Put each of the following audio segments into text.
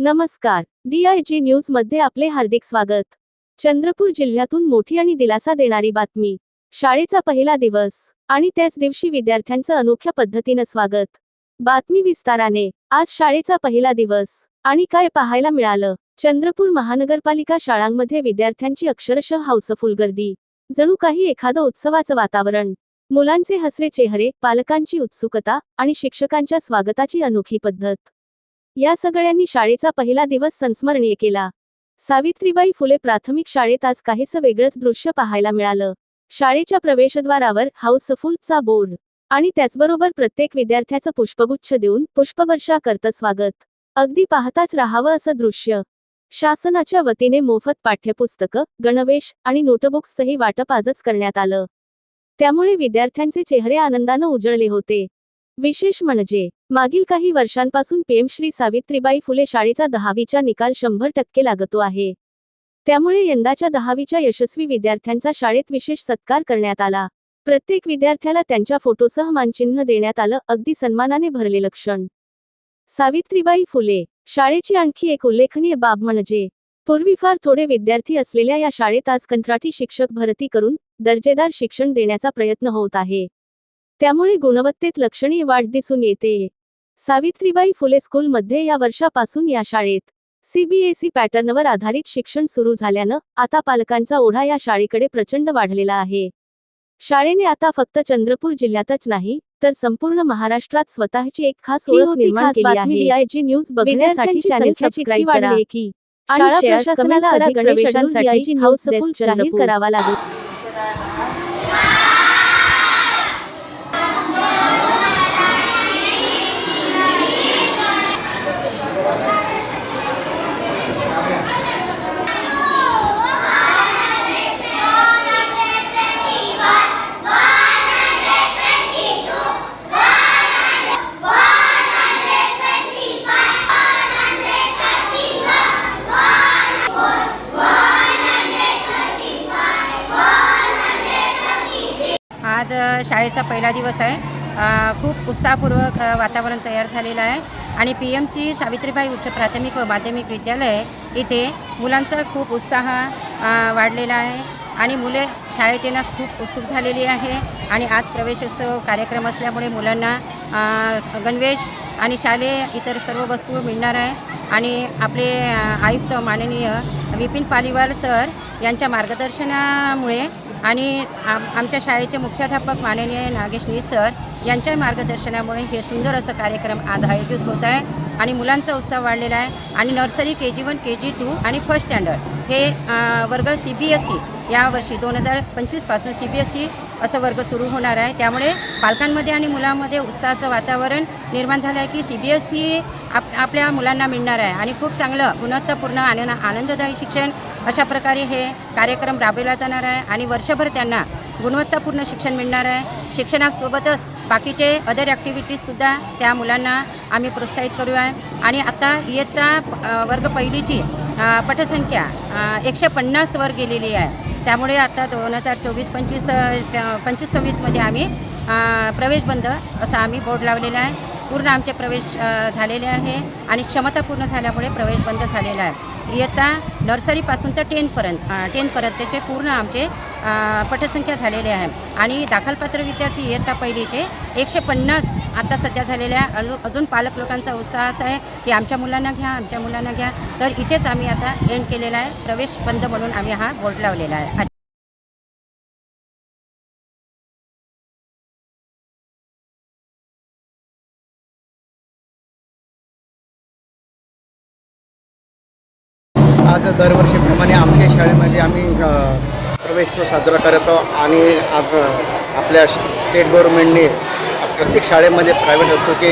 नमस्कार. डीआयजी न्यूजमध्ये आपले हार्दिक स्वागत. चंद्रपूर जिल्ह्यातून मोठी आणि दिलासा देणारी बातमी. शाळेचा पहिला दिवस आणि त्याच दिवशी विद्यार्थ्यांचं अनोख्या पद्धतीनं स्वागत. बातमी विस्ताराने आज शाळेचा पहिला दिवस आणि काय पाहायला मिळालं? चंद्रपूर महानगरपालिका शाळांमध्ये विद्यार्थ्यांची अक्षरशः हाऊसफुल गर्दी जणू काही एखादं उत्सवाचं वातावरण. मुलांचे हसरे चेहरे पालकांची उत्सुकता आणि शिक्षकांच्या स्वागताची अनोखी पद्धत. या सगळ्यांनी शाळेचा पहिला दिवस संस्मरणीय केला. सावित्रीबाई फुले प्राथमिक शाळेत आज काहीसं वेगळंच दृश्य पाहायला मिळालं. शाळेच्या प्रवेशद्वारावर हाऊसफुलचा बोर्ड आणि त्याचबरोबर प्रत्येक विद्यार्थ्याचं पुष्पगुच्छ देऊन पुष्पवर्षा करतं स्वागत. अगदी पाहताच राहावं असं दृश्य. शासनाच्या वतीने मोफत पाठ्यपुस्तकं गणवेश आणि नोटबुक्सचंही वाटप आजच करण्यात आलं. त्यामुळे विद्यार्थ्यांचे चेहरे आनंदानं उजळले होते. विशेष म्हणजे मागील काही वर्षांपासून पीएम श्री सावित्रीबाई फुले शाळेचा दहावीचा निकाल शंभर टक्के लागतो आहे. त्यामुळे यंदाच्या दहावीच्या यशस्वी विद्यार्थ्यांचा शाळेत विशेष सत्कार करण्यात आला. प्रत्येक विद्यार्थ्याला त्यांच्या फोटोसह मानचिन्ह देण्यात आलं अगदी सन्मानाने भरलेलं क्षण. सावित्रीबाई फुले शाळेची आणखी एक उल्लेखनीय बाब म्हणजे पूर्वी फार थोडे विद्यार्थी असलेल्या या शाळेत आज कंत्राटी शिक्षक भरती करून दर्जेदार शिक्षण देण्याचा प्रयत्न होत आहे. त्यामुळे गुणवत्तेत लक्षणीय वाढ दिसून येते. सावित्रीबाई फुले स्कूलमध्ये या वर्षापासून या शाळेत सीबीएसई पॅटर्नवर आधारित शिक्षण सुरू झाल्यानं आता पालकांचा ओढा या शाळेकडे प्रचंड वाढलेला आहे. शाळेने आता फक्त चंद्रपूर जिल्ह्यातच नाही तर संपूर्ण महाराष्ट्रात स्वतःची एक खास ओळख निर्माण केली आहे. डीआयजी न्यूज बघण्यासाठी चॅनल सबस्क्राईब करा. की? शाळा प्रशासनाला. अधिक प्रवेशांसाठी हाऊसफुल जाहीर. करावा लागेल. शाळेचा पहिला दिवस आहे. खूप उत्साहपूर्वक वातावरण तयार झालेलं आहे. आणि पी एम सी सावित्रीबाई उच्च प्राथमिक व माध्यमिक विद्यालय इथे मुलांचा खूप उत्साह वाढलेला आहे. आणि मुले शाळेत येण्यास खूप उत्सुक झालेली आहे. आणि आज प्रवेशोत्सव कार्यक्रम असल्यामुळे मुलांना गणवेश आणि शालेय इतर सर्व वस्तू मिळणार आहे. आणि आपले आयुक्त माननीय विपिन पालिवाल सर यांच्या मार्गदर्शनामुळे आणि आम आमच्या शाळेचे मुख्याध्यापक माननीय नागेश सर यांच्या मार्गदर्शनामुळे हे सुंदर असं कार्यक्रम आज आयोजित होत आहे आणि मुलांचा उत्साह वाढलेला आहे. आणि nursery K G one K G two आणि फर्स्ट स्टँडर्ड हे वर्ग सी बी एस ई यावर्षी दोन हजार पंचवीसपासून सी बी एस ई असं वर्ग सुरू होणार आहे. त्यामुळे पालकांमध्ये आणि मुलांमध्ये उत्साहाचं वातावरण निर्माण झालं आहे की सी बी एस ई आप आपल्या मुलांना मिळणार आहे. आणि खूप चांगलं गुणवत्तापूर्ण आनंद आनंददायी शिक्षण अशा प्रकारे हे कार्यक्रम राबवला जाणार आहे. आणि वर्षभर त्यांना गुणवत्तापूर्ण शिक्षण मिळणार आहे. शिक्षणासोबतच बाकीचे अदर ॲक्टिव्हिटीजसुद्धा त्या मुलांना आम्ही प्रोत्साहित करू आहे आणि आता इयत्ता वर्ग पहिलीची पटसंख्या एकशे पन्नासवर गेलेली आहे. त्यामुळे आता दोन हजार चोवीस पंचवीस पंचवीस सव्वीसमध्ये आम्ही प्रवेश बंद असा आम्ही बोर्ड लावलेला आहे. पूर्ण आमचे प्रवेश झालेले आहे आणि क्षमता पूर्ण झाल्यामुळे प्रवेश बंद झालेला आहे. इयत्ता नर्सरीपासून तर टेनपर्यंत टेनपर्यंतचे पूर्ण आमचे पटसंख्या झालेली आहे. आणि दाखलपात्र विद्यार्थी इयत्ता पहिलीचे एकशे पन्नास आता सध्या झालेल्या आहे. अजून अजून पालक लोकांचा उत्साह असा आहे की आमच्या मुलांना घ्या आमच्या मुलांना घ्या. तर इथेच आम्ही आता एंड केलेला आहे. प्रवेश बंद म्हणून आम्ही हा बोर्ड लावलेला आहे. आज दरवर्षीप्रमाणे आमच्या शाळेमध्ये आम्ही अ, प्रवेशोत्सव साजरा करतो आणि आप आपल्या स्टेट गव्हर्नमेंटने प्रत्येक शाळेमध्ये प्रायव्हेट असो की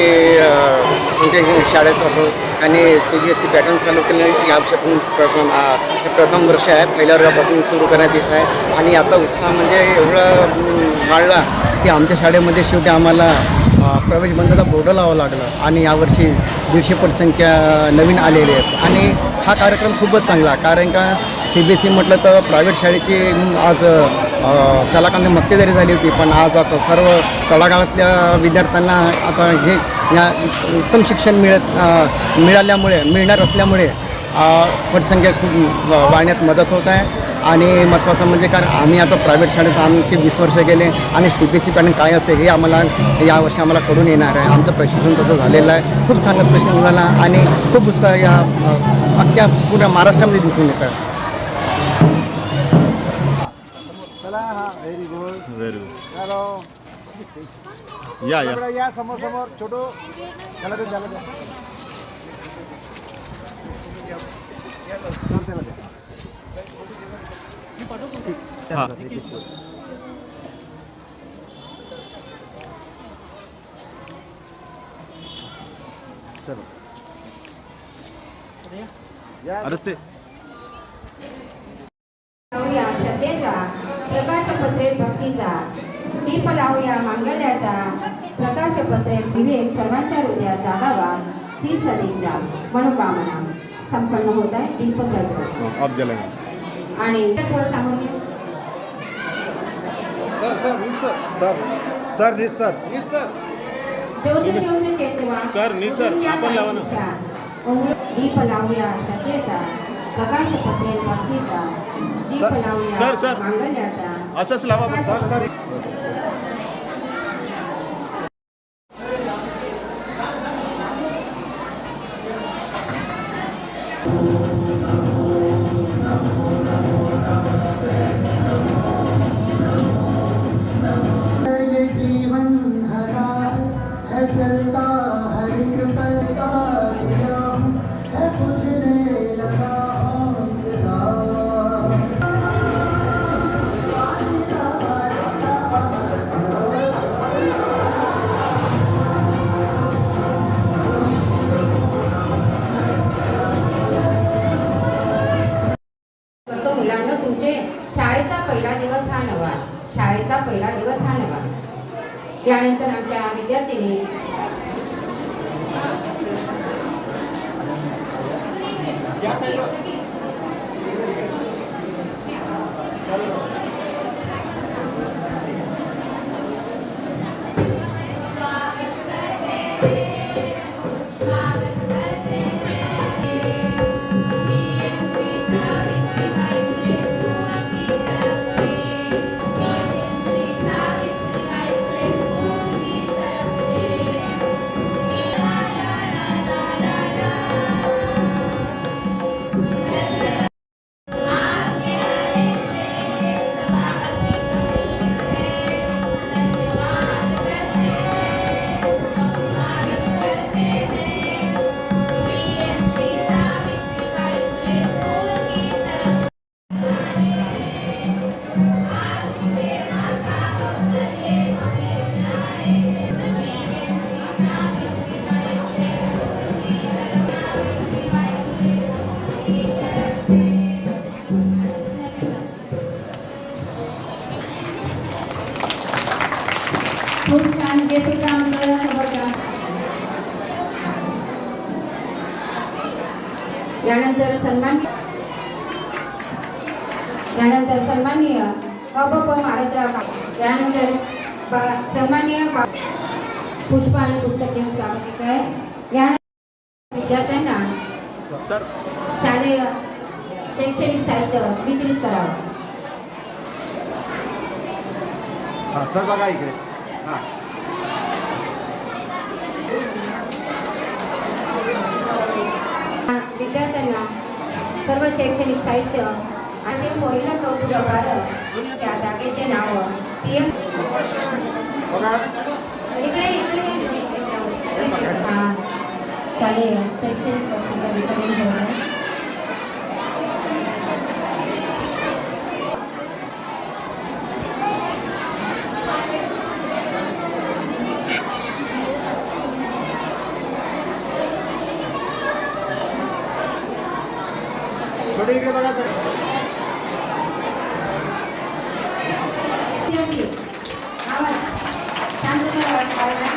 कोणत्याही शाळेत असो आणि C B S C pattern चालू केले या प्रथम हे प्रथम वर्ष आहे. पहिल्या वर्षापासून सुरू करण्यात येत आहे. आणि याचा उत्साह म्हणजे एवढा वाढला की आमच्या शाळेमध्ये शेवटी आम्हाला प्रवेश बंदचा बोर्ड लावावं लागलं आणि यावर्षी दीडशे पटसंख्या नवीन आलेली आहेत. आणि हा कार्यक्रम खूपच चांगला कारण का सी बी एस ई म्हटलं तर प्रायव्हेट शाळेची आज अ, कलाकांनी मक्तेदारी झाली होती. पण आज आता सर्व तळागाळातल्या विद्यार्थ्यांना आता हे या उत्तम शिक्षण मिळत मिळाल्यामुळे मिळणार असल्यामुळे पटसंख्या खूप वाढण्यात मदत होत आहे. आणि महत्त्वाचं म्हणजे कारण आम्ही आता प्रायव्हेट शाळेत आमचे वीस वर्ष गेले आणि C B S C pattern काय असते हे आम्हाला यावर्षी आम्हाला कळून येणार आहे. आमचं प्रशिक्षण तसं झालेलं आहे. खूप चांगलं प्रशिक्षण झालं आणि खूप उत्साह या अख्ख्या पूर्ण महाराष्ट्रामध्ये दिसून चलो या या. या समोर समोर छोटू त्याला द्या त्याला द्या सर त्याला द्या हा अरे ते लावूया श्रद्धेचा प्रकाश पसरेल भक्तीचा दीप लावूया मांगल्याचा प्रकाश पसरेल विवेक सर्वांच्या हृदयात जागावा. ती सदैचा मनोकामना. संपन्न होत आहे जलेंगे आणि थोडं सांगून घे. सर सर निस सर ज्योती ज्योती चेतवा सर, नि सर, आपण लावा ना. दीप लावूया श्रद्धेचा प्रकाश पसरेल भक्तीचा दीप सर, लावूया सर, सर. मांगल्याचा असंच लावा. सर सर ये Gracias. खूप छान जे सुद्धा आमचं सोबत यानंतर सन्मान यानंतर सन्माननीय अबप मारतराव यानंतर बा- सन्माननीय बा- पुष्प आणि पुस्तके स्वागत आहे यानंतर विद्यार्थ्यांना शालेय शैक्षणिक साहित्य वितरित करावं सर बघा इकडे विद्यार्थ्यांना सर्व शैक्षणिक साहित्य आणि पहिलं कौतुक त्या जागेचे नाव. इकडे इकडे. शालेय शैक्षणिक वस्तूंचं वितरण ठेवलं आहे. छोटे इकडे बघा सर विद्यार्थी, आवाज शांतता बाळगा.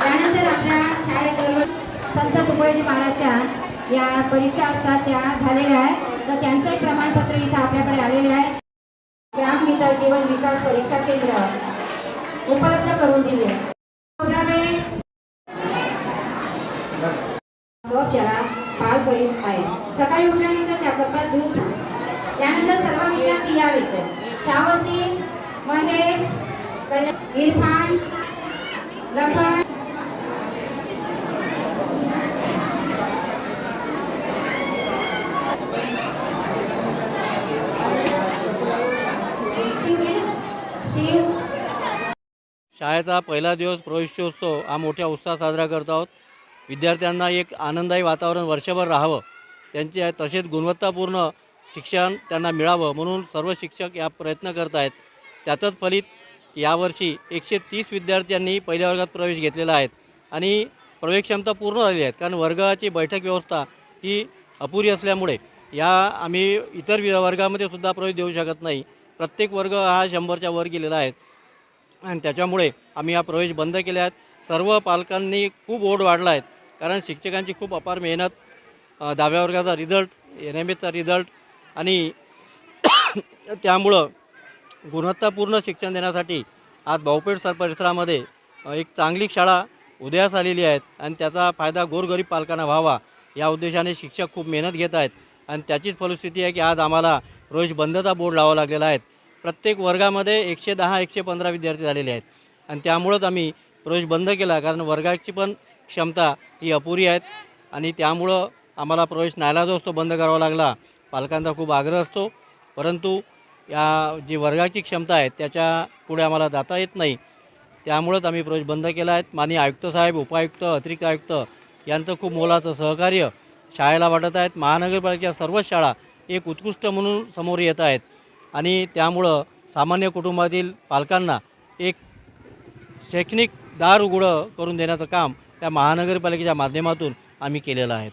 त्यानंतर आपल्या शाळेत दरवर्षी संत तुकडोजी महाराजच्या या परीक्षा असतात त्या झालेल्या आहेत तर त्यांचंही प्रमाणपत्र इथं आपल्याकडे आलेले आहे. ग्राम मित्र जीवन विकास परीक्षा केंद्र उपलब्ध करून दिले. त्याला पार करीत आहे. सकाळी उठल्यानंतर त्या कपात दूध त्यानंतर सर्व विद्यार्थी या येतो श्रावस्ती महेश इरफान लखन शाळेचा पहिला दिवस प्रवेशोत्सव हा मोठ्या उत्साहात साजरा करत आहोत. विद्यार्थ्यांना एक आनंददायी वातावरण वर्षभर राहावं. त्यांचे तसेच गुणवत्तापूर्ण शिक्षण त्यांना मिळावं म्हणून सर्व शिक्षक या प्रयत्न करत आहेत. त्यातच फलित यावर्षी एकशे तीस विद्यार्थ्यांनी पहिल्या वर्गात प्रवेश घेतलेला आहेत आणि प्रवेश क्षमता पूर्ण झालेली आहेत कारण वर्गाची बैठक व्यवस्था ही अपुरी असल्यामुळे या आम्ही इतर वि- वर्गामध्ये सुद्धा प्रवेश देऊ शकत नाही. प्रत्येक वर्ग हा शंभरच्या वर गेलेला आहे. आणि त्याच्यामुळे आम्ही हा प्रवेश बंद केले आहेत. सर्व पालकांनी खूप ओढ वाढला आहेत कारण शिक्षकांची खूप अपार मेहनत दहाव्या वर्गाचा रिझल्ट एन एम एचा रिझल्ट आणि त्यामुळं गुणवत्तापूर्ण शिक्षण देण्यासाठी आज भाऊपेठ सर परिसरामध्ये एक चांगली शाळा उदयास आलेली आहेत आणि त्याचा फायदा गोरगरीब पालकांना व्हावा या उद्देशाने शिक्षक खूप मेहनत घेत आहेत. आणि त्याचीच फलस्थिती आहे की आज आम्हाला प्रवेश बंदचा बोर्ड लावा लागलेला आहे. प्रत्येक वर्गामध्ये एकशे दहा एकशे पंधरा विद्यार्थी झालेले आहेत. आणि त्यामुळंच आम्ही प्रवेश बंद केला कारण वर्गाची पण क्षमता ही अपुरी आहेत आणि त्यामुळं आम्हाला प्रवेश नायला असतो बंद करावा लागला. पालकांचा खूप आग्रह असतो. परंतु या जी वर्गाची क्षमता आहे त्याच्या पुढे आम्हाला जाता येत नाही. त्यामुळंच आम्ही प्रवेश बंद केला आहे. माननीय आयुक्त साहेब उपायुक्त अतिरिक्त आयुक्त यांचं खूप मोलाचं सहकार्य शाळेला वाटत आहेत महानगरपालिकेच्या सर्वच शाळा एक उत्कृष्ट म्हणून समोर येत आहेत. आणि त्यामुळं सामान्य कुटुंबातील पालकांना एक शैक्षणिक दार उघडं करून देण्याचं काम त्या महानगरपालिकेच्या माध्यमातून आम्ही केलेलं आहे.